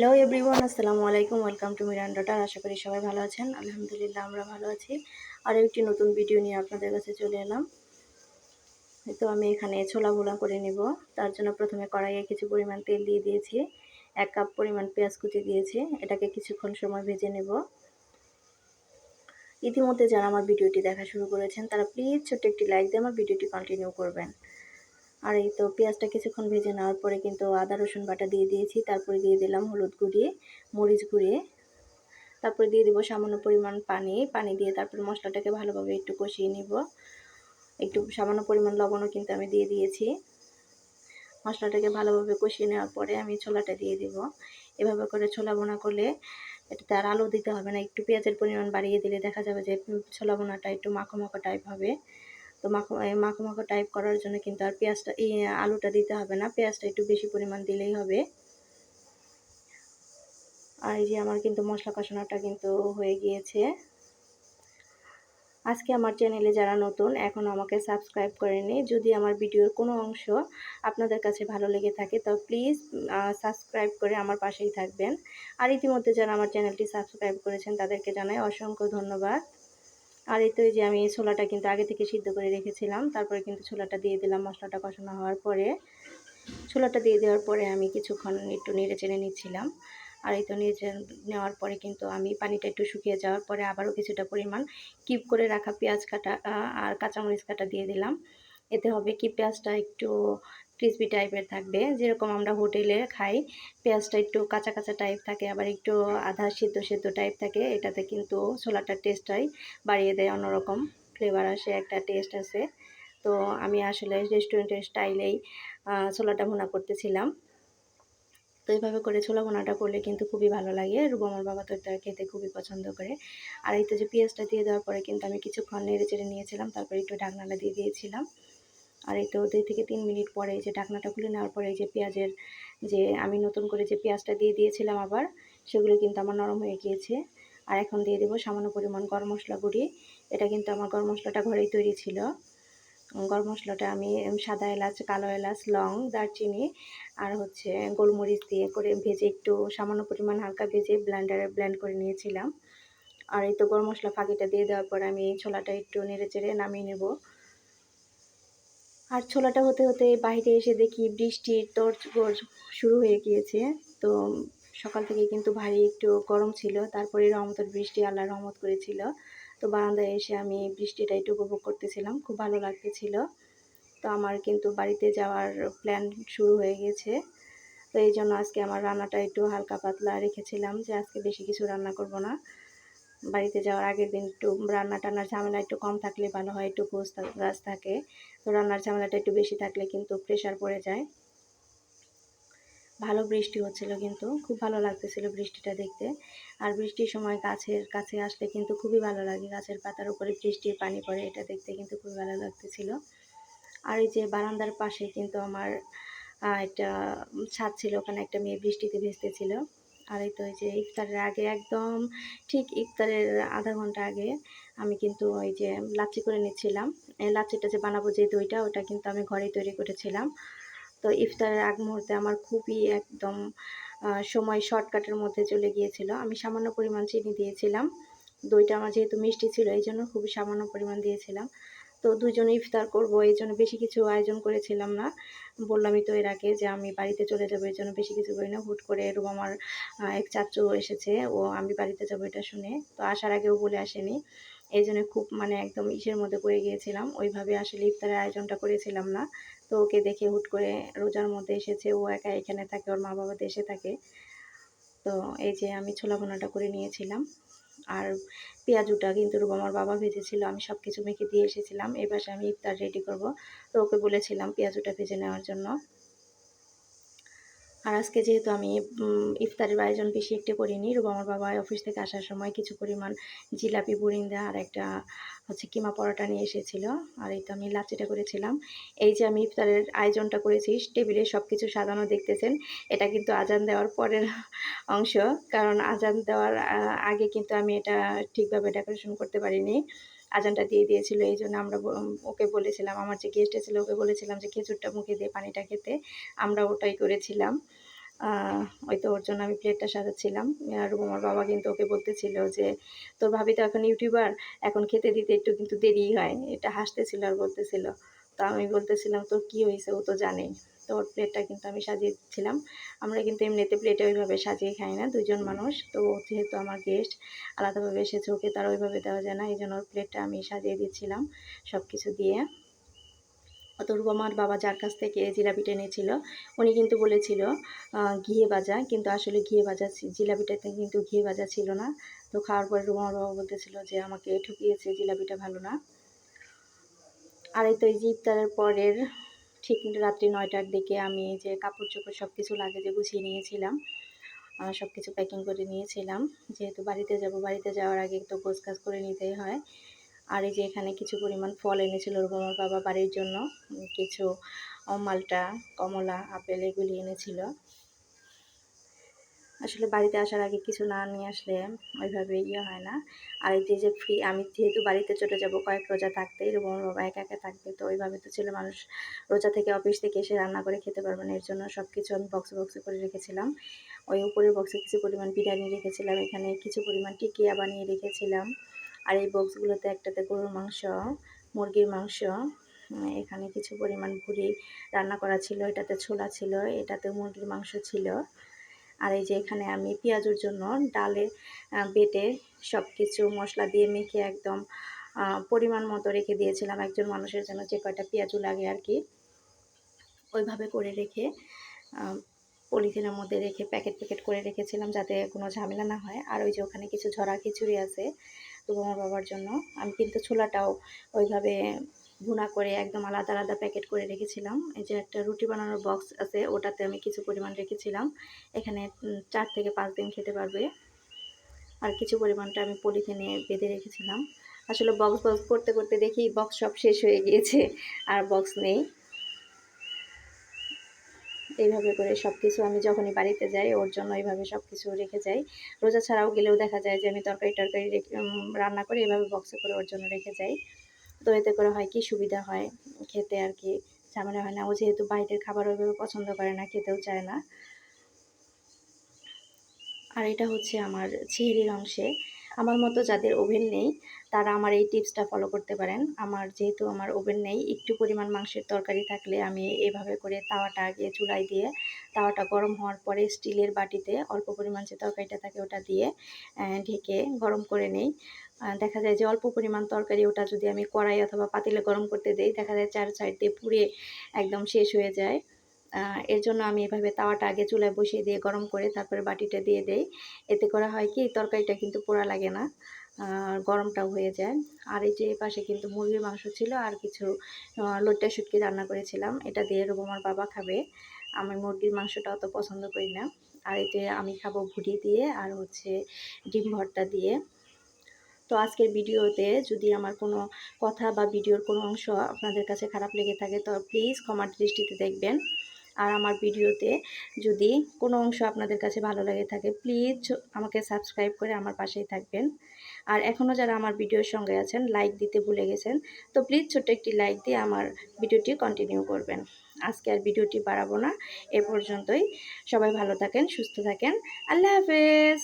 Hello everyone আসসালামু আলাইকুম welcome to Miran daughter আশা করি সবাই ভালো আছেন। আলহামদুলিল্লাহ, আমরা ভালো আছি। আর একটি নতুন ভিডিও নিয়ে আপনাদের কাছে চলে এলাম। তো আমি এখানে ছোলা ভোলা করে নেব। তার জন্য প্রথমে কড়াইয়ে কিছু পরিমাণ তেল দিয়ে দিয়েছি। এক কাপ পরিমাণ পেঁয়াজ কুচি দিয়েছি। এটাকে কিছুক্ষণ সময় ভেজে নেব। ইতিমধ্যে যারা আমার ভিডিওটি দেখা শুরু করেছেন, তারা প্লিজ ছোট্ট একটি লাইক দিয়ে আমার ভিডিওটি কন্টিনিউ করবেন। আর এই তো পেঁয়াজটা কিছুক্ষণ ভেজে নেওয়ার পরে কিন্তু আদা, রসুন বাটা দিয়ে দিয়েছি। তারপরে দিয়ে দিলাম হলুদ গুঁড়িয়ে মরিচ গুঁড়িয়ে তারপরে দিয়ে দিব সামান্য পরিমাণ পানি। পানি দিয়ে তারপরে মশলাটাকে ভালোভাবে একটু কষিয়ে নিব। একটু সামান্য পরিমাণ লবণও কিন্তু আমি দিয়ে দিয়েছি। মশলাটাকে ভালোভাবে কষিয়ে নেওয়ার পরে আমি ছোলাটা দিয়ে দিব। এভাবে করে ছোলা বোনা করলে এটাতে আর আলু দিতে হবে না। একটু পেঁয়াজের পরিমাণ বাড়িয়ে দিলে দেখা যাবে যে ছোলা বোনাটা একটু মাখো মাখো টাইপ হবে। তো মাখো মাখো মাখো টাইপ করার জন্য কিন্তু আর পেঁয়াজটা, এই আলুটা দিতে হবে না। পেঁয়াজটা একটু বেশি পরিমাণ দিলেই হবে। আর এই যে আমার কিন্তু মশলা কষানোটা কিন্তু হয়ে গিয়েছে। আজকে আমার চ্যানেলে যারা নতুন, এখন আমাকে সাবস্ক্রাইব করেনি যদি আমার ভিডিওর কোনো অংশ আপনাদের কাছে ভালো লেগে থাকে, তো প্লিজ সাবস্ক্রাইব করে আমার পাশেই থাকবেন। আর ইতিমধ্যে যারা আমার চ্যানেলটি সাবস্ক্রাইব করেছেন, তাদেরকে জানাই অসংখ্য ধন্যবাদ। আর এই তো যে আমি ছোলাটা কিন্তু আগে থেকে সিদ্ধ করে রেখেছিলাম, তারপরে কিন্তু ছোলাটা দিয়ে দিলাম মশলাটা কষানো হওয়ার পরে। ছোলাটা দিয়ে দেওয়ার পরে আমি কিছুক্ষণ একটু নেড়ে চেড়ে নিচ্ছিলাম। আর এই তো নেড়ে নেওয়ার পরে কিন্তু আমি পানিটা একটু শুকিয়ে যাওয়ার পরে আবারও কিছুটা পরিমাণ কিপ করে রাখা পেঁয়াজ কাটা আর কাঁচামরিচ কাটা দিয়ে দিলাম। এতে হবে কি পেঁয়াজটা একটু ক্রিসপি টাইপের থাকবে। যেরকম আমরা হোটেলে খাই, পেঁয়াজটা একটু কাঁচা কাঁচা টাইপ থাকে, আবার একটু আধা সিদ্ধ সিদ্ধ টাইপ থাকে, এটাতে কিন্তু ছোলাটার টেস্টটাই বাড়িয়ে দেয় অন্যরকম ফ্লেভার আসে, একটা টেস্ট আছে। তো আমি আসলে রেস্টুরেন্টের স্টাইলেই ছোলাটা ভুনা করতেছিলাম। তো এইভাবে করে ছোলা ভুনাটা করলে কিন্তু খুবই ভালো লাগে। রুবু আমার বাবা তো এটা খেতে খুবই পছন্দ করে। আর এই তো যে পেঁয়াজটা দিয়ে দেওয়ার পরে কিন্তু আমি কিছুক্ষণ নেড়ে চেড়ে নিয়েছিলাম, তারপরে একটু ঢাকনাটা দিয়ে দিয়েছিলাম। আর এই তো দুই থেকে তিন মিনিট পরে যে ঢাকনাটা খুলে নেওয়ার পরে এই যে পেঁয়াজের যে আমি নতুন করে যে পেঁয়াজটা দিয়ে দিয়েছিলাম আবার, সেগুলো কিন্তু আমার নরম হয়ে গিয়েছে। আর এখন দিয়ে দেবো সামান্য পরিমাণ গরম মশলা গুঁড়ি। এটা কিন্তু আমার গরম মশলাটা ঘরেই তৈরি ছিল। গরম মশলাটা আমি সাদা এলাচ, কালো এলাচ, লং, দারচিনি আর হচ্ছে গোলমরিচ দিয়ে করে ভেজে একটু সামান্য পরিমাণ হালকা ভেজে ব্লেন্ডারে ব্লেন্ড করে নিয়েছিলাম। আর এই তো গরম মশলা ফাঁকিটা দিয়ে দেওয়ার পর আমি ছোলাটা একটু নেড়ে চেড়ে নামিয়ে নেব। আর ছোলাটা হতে হতে বাইরে এসে দেখি বৃষ্টির তোর শুরু হয়ে গিয়েছে। তো সকাল থেকে কিন্তু ভারী একটু গরম ছিল, তারপরে রহমতের বৃষ্টি আল্লাহ রহমত করেছিল। তো বারান্দায় এসে আমি বৃষ্টিটা একটু উপভোগ করতেছিলাম, খুব ভালো লাগতেছিল। তো আমার কিন্তু বাড়িতে যাওয়ার প্ল্যান শুরু হয়ে গেছে। তো এই জন্য আজকে আমার রান্নাটা একটু হালকা পাতলা রেখেছিলাম যে আজকে বেশি কিছু রান্না করব না। বাড়িতে যাওয়ার আগের দিন একটু রান্না টান্নার ঝামেলা একটু কম থাকলে ভালো হয়, একটু গোস গাছ থাকে। তো রান্নার ঝামেলাটা একটু বেশি থাকলে কিন্তু প্রেশার পড়ে যায়। ভালো বৃষ্টি হচ্ছিল কিন্তু, খুব ভালো লাগতেছিল বৃষ্টিটা দেখতে। আর বৃষ্টির সময় গাছের কাছে আসলে কিন্তু খুবই ভালো লাগে, গাছের পাতার উপরে বৃষ্টির পানি পড়ে, এটা দেখতে কিন্তু খুবই ভালো লাগতেছিল। আর এই যে বারান্দার পাশে কিন্তু আমার একটা ছাদ ছিল, ওখানে একটা মেয়ে বৃষ্টিতে ভেসতেছিল আর এই তো ওই যে ইফতারের আগে একদম ঠিক ইফতারের আধা ঘণ্টা আগে আমি কিন্তু ওই যে লাচ্ছি করে নিচ্ছিলাম। এই লাচ্ছিটা যে বানাবো যে দইটা, ওটা কিন্তু আমি ঘরেই তৈরি করেছিলাম। তো ইফতারের আগ মুহূর্তে আমার খুবই একদম সময় শর্টকাটের মধ্যে চলে গিয়েছিল। আমি সামান্য পরিমাণ চিনি দিয়েছিলাম। দইটা আমার যেহেতু মিষ্টি ছিল এই জন্য খুবই সামান্য পরিমাণ দিয়েছিলাম। তো দুজনে ইফতার করব, এই জন্য বেশি কিছু আয়োজন করেছিলাম না। বললামই তো এর আগে যে আমি বাড়িতে চলে যাব, এই জন্য বেশি কিছু করি না হুট করে এরকম আমার এক চাচু এসেছে, ও আমি বাড়িতে যাব এটা শুনে। তো আসার আগেও বলে আসেনি। এই জন্য খুব মানে একদম ইসের মধ্যে পড়ে গিয়েছিলাম। ওইভাবে আসলে ইফতারের আয়োজনটা করেছিলাম না। তো ওকে দেখে হুট করে রোজার মধ্যে এসেছে, ও একা এখানে থাকে, ওর মা বাবা দেশে থাকে। তো এই যে আমি ছোলা ভোনাটা করে নিয়েছিলাম। আর পেঁয়াজুটা কিন্তু আমার বাবা ভেজেছিল, আমি সব কিছু মেখে দিয়ে এসেছিলাম এবার আমি ইফতার রেডি করব। তো ওকে বলেছিলাম পেঁয়াজুটা ভেজে নেওয়ার জন্য। আর আজকে যেহেতু আমি ইফতারের আয়োজন বেশি একটু করিনি আমার বাবা অফিস থেকে আসার সময় কিছু পরিমাণ জিলাপি বুরিন্দা আর একটা হচ্ছে কিমা পরোটা নিয়ে এসেছিল। আর এই তো আমি লাচিটা করেছিলাম। এই যে আমি ইফতারের আয়োজনটা করেছি, টেবিলে সব কিছু সাজানো দেখতেছেন, এটা কিন্তু আজান দেওয়ার পরের অংশ। কারণ আজান দেওয়ার আগে কিন্তু আমি এটা ঠিকভাবে ডেকোরেশন করতে পারিনি। আজানটা দিয়ে দিয়েছিল, এই জন্য আমরা ওকে বলেছিলাম, আমার যে গেস্ট ছিল ওকে বলেছিলাম যে খেজুরটা মুখে দিয়ে পানিটা খেতে। আমরা ওটাই করেছিলাম। ওই তো ওর জন্য আমি প্লেটটা সাজাচ্ছিলাম। আর আমার বাবা কিন্তু ওকে বলতেছিল যে, তোর ভাবি তো এখন ইউটিউবার এখন খেতে দিতে একটু কিন্তু দেরি হয়। এটা হাসতেছিল আর বলতেছিল। তো আমি বলতেছিলাম, তোর কী হয়েছে? ও তো জানেই। তো ওর প্লেটটা কিন্তু আমি সাজিয়ে দিচ্ছিলাম আমরা কিন্তু এমনিতে প্লেটে ওইভাবে সাজিয়ে খাই না দুজন মানুষ। তো যেহেতু আমার গেস্ট আলাদাভাবে এসেছে ওকে, তার ওইভাবে দেওয়া যায় না। এই জন্য ওর প্লেটটা আমি সাজিয়ে দিচ্ছিলাম সব কিছু দিয়ে। তো রুবামার বাবা যার কাছ থেকে জিলাপিটা এনেছিল উনি কিন্তু বলেছিল ঘিয়ে ভাজা। কিন্তু আসলে ঘিয়ে ছি- জিলাপিটাতে কিন্তু ঘিয়ে ভাজা ছিল না। তো খাওয়ার পরে রুমার বাবা বলতেছিল যে, আমাকে ঠকিয়েছে জিলাপিটা ভালো না। আর এই তো এই যে ইফতারের পরের ঠিক রাত্রি নয়টার দিকে আমি যে কাপড় চোপড় সব কিছু লাগেজে গুছিয়ে নিয়েছিলাম। সব কিছু প্যাকিং করে নিয়েছিলাম। যেহেতু বাড়িতে যাব, বাড়িতে যাওয়ার আগে তো গোছ কাজ করে নিতেই হয়। আর এই যে এখানে কিছু পরিমাণ ফল এনেছিল রুমার বাবা বাড়ির জন্য। কিছু মালটা, কমলা, আপেল এগুলি এনেছিল। আসলে বাড়িতে আসার আগে কিছু না নিয়ে আসলে ওইভাবে ইয়ে হয় না। আর এই যে ফ্রি আমি যেহেতু বাড়িতে চলে যাব, কয়েক রোজা থাকতে এরকম বাবা একা একা থাকবে, তো ওইভাবে তো ছেলে মানুষ রোজা থেকে অফিস থেকে এসে রান্না করে খেতে পারবে না। এর জন্য সব কিছু আমি বক্সে বক্সে করে রেখেছিলাম। ওই উপরের বক্সে কিছু পরিমাণ বিরিয়ানি রেখেছিলাম, এখানে কিছু পরিমাণ টিকিয়া বানিয়ে রেখেছিলাম। আর এই বক্সগুলোতে একটাতে গরুর মাংস, মুরগির মাংস এখানে কিছু পরিমাণ ভুড়ি রান্না করা ছিল, এটাতে ছোলা ছিল এটাতে মুরগির মাংস ছিল। আর এই যে এখানে আমি পেঁয়াজুর জন্য ডালে বেটে সব কিছু মশলা দিয়ে মেখে একদম পরিমাণ মতো রেখে দিয়েছিলাম একজন মানুষের জন্য যে কয়টা পেঁয়াজু লাগে আর কি। ওইভাবে করে রেখে পলিথিনের মধ্যে রেখে প্যাকেট প্যাকেট করে রেখেছিলাম যাতে কোনো ঝামেলা না হয়। আর ওই যে ওখানে কিছু ঝরা খিচুড়ি আছে, তো আমার বাবার জন্য। আমি কিন্তু ছোলাটাও ওইভাবে ভুনা করে একদম আলাদা আলাদা প্যাকেট করে রেখেছিলাম। এই যে একটা রুটি বানানোর বক্স আছে, ওটাতে আমি কিছু পরিমাণ রেখেছিলাম। এখানে চার থেকে পাঁচ দিন খেতে পারবে। আর কিছু পরিমাণটা আমি পলিথিনে বেঁধে রেখেছিলাম। আসলে বক্স বক্স করতে করতে দেখি বক্স সব শেষ হয়ে গিয়েছে, আর বক্স নেই। এইভাবে করে সব কিছু আমি যখনই বাড়িতে যাই, ওর জন্য এইভাবে সব কিছু রেখে যাই। রোজা ছাড়াও গেলেও দেখা যায় যে আমি তরকারি টরকারি রান্না করে এভাবে বক্সে করে ওর জন্য রেখে যাই। তো এতে করে হয় কি সুবিধা হয়, খেতে আর কি ঝামেলা হয় না। ও যেহেতু বাইরের খাবার ওইভাবে পছন্দ করে না, খেতেও চায় না। আর এটা হচ্ছে আমার ছিঁড়ির অংশে। আমার মতো যাদের ওভেন নেই, তারা আমার এই টিপসটা ফলো করতে পারেন। আমার যেহেতু আমার ওভেন নেই, একটু পরিমাণ মাংসের তরকারি থাকলে আমি এভাবে করে তাওয়াটা আগে চুলায় দিয়ে, তাওয়াটা গরম হওয়ার পরে স্টিলের বাটিতে অল্প পরিমাণ যে তরকারিটা থাকে ওটা দিয়ে ঢেকে গরম করে নেই। দেখা যায় যে অল্প পরিমাণ তরকারি ওটা যদি আমি কড়াই অথবা পাতিলে গরম করতে দেই, দেখা যায় চার সাইড দিয়ে পুড়ে একদম শেষ হয়ে যায়। এর জন্য আমি এভাবে তাওয়াটা আগে চুলায় বসিয়ে দিয়ে গরম করে তারপরে বাটিটা দিয়ে দেই। এতে করে হয় কি তরকারিটা কিন্তু পোড়া লাগে না গরমটাও হয়ে যায়। আর এই যে এই পাশে কিন্তু মুরগির মাংস ছিল আর কিছু আহ, লইট্টা শুটকি রান্না করেছিলাম। এটা দিয়ে রুবমার বাবা খাবে। আমি মুরগির মাংসটা অত পছন্দ করি না। আর এতে আমি খাব ভুড়ি দিয়ে আর হচ্ছে ডিম ভর্তা দিয়ে। তো আজকের ভিডিওতে যদি আমার কোনো কথা বা ভিডিওর কোনো অংশ আপনাদের কাছে খারাপ লেগে থাকে তো প্লিজ ক্ষমার দৃষ্টিতে দেখবেন। আর আমার ভিডিওতে যদি কোনো অংশ আপনাদের কাছে ভালো লাগে থাকে প্লিজ আমাকে সাবস্ক্রাইব করে আমার পাশেই থাকবেন। আর এখনও যারা আমার ভিডিওর সঙ্গে আছেন লাইক দিতে ভুলে গেছেন, তো প্লিজ ছোট্ট একটি লাইক দিয়ে আমার ভিডিওটি কন্টিনিউ করবেন। আজকে আর ভিডিওটি বাড়াবো না, এ পর্যন্তই। সবাই ভালো থাকেন, সুস্থ থাকেন। আল্লাহ হাফেজ!